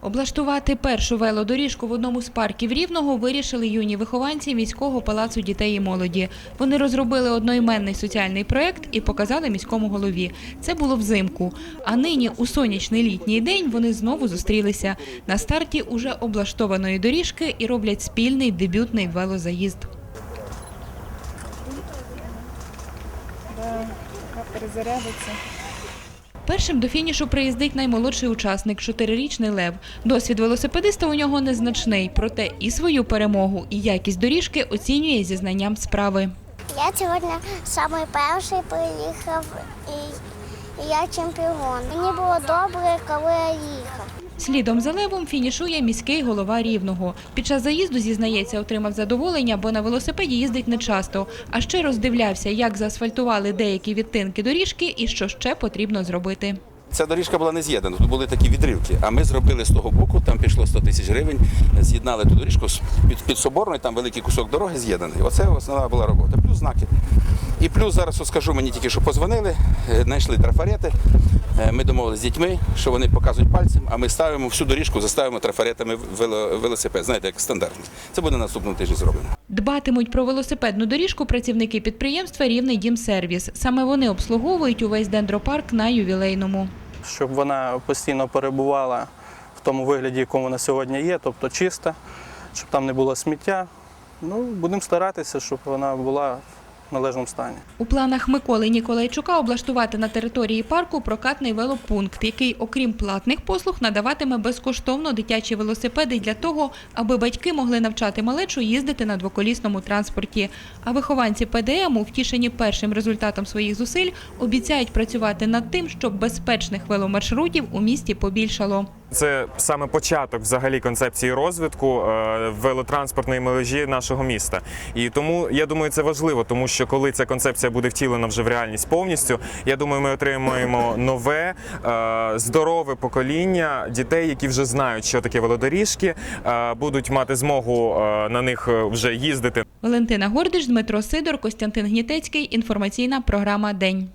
Облаштувати першу велодоріжку в одному з парків Рівного вирішили юні вихованці міського палацу дітей і молоді. Вони розробили одноіменний соціальний проект і показали міському голові. Це було взимку. А нині у сонячний літній день вони знову зустрілися на старті уже облаштованої доріжки і роблять спільний дебютний велозаїзд. перезарядиться. Першим до фінішу приїздить наймолодший учасник – чотирирічний Лев. Досвід велосипедиста у нього незначний, проте і свою перемогу, і якість доріжки оцінює зі знанням справи. Я сьогодні найперший перший приїхав і я чемпіон. Мені було добре, коли я їхав. Слідом за Левом фінішує міський голова Рівного. Під час заїзду, зізнається, отримав задоволення, бо на велосипеді їздить нечасто. А ще роздивлявся, як заасфальтували деякі відтинки доріжки і що ще потрібно зробити. Ця доріжка була не з'єднана, тут були такі відривки. А ми зробили з того боку, там пішло 100 тисяч гривень, з'єднали ту доріжку під, під соборною, там великий кусок дороги з'єднаний. Оце основна була робота. Плюс знаки. І плюс зараз от скажу, мені тільки що позвонили, е, знайшли трафарети. Е, Ми домовилися з дітьми, що вони показують пальцем, а ми ставимо всю доріжку, заставимо трафаретами вело- велосипед. Знаєте, як стандартно. Це буде на наступному тижні зроблено. Дбатимуть про велосипедну доріжку працівники підприємства Рівний дім сервіс. Саме вони обслуговують увесь дендропарк на ювілейному. щоб вона постійно перебувала в тому вигляді, якому вона сьогодні є, тобто чиста, щоб там не було сміття. Ну, будемо старатися, щоб вона була належному стані. У планах Миколи Ніколайчука облаштувати на території парку прокатний велопункт, який, окрім платних послуг, надаватиме безкоштовно дитячі велосипеди для того, аби батьки могли навчати малечу їздити на двоколісному транспорті. А вихованці ПДМу, втішені першим результатом своїх зусиль, обіцяють працювати над тим, щоб безпечних веломаршрутів у місті побільшало. Це саме початок взагалі концепції розвитку е, велотранспортної мережі нашого міста. І тому я думаю, це важливо, тому що коли ця концепція буде втілена вже в реальність повністю, я думаю, ми отримаємо нове е, здорове покоління дітей, які вже знають, що таке велодоріжки, е, будуть мати змогу на них вже їздити Валентина Гордиш, Дмитро Сидор, Костянтин Гнітецький. Інформаційна програма День.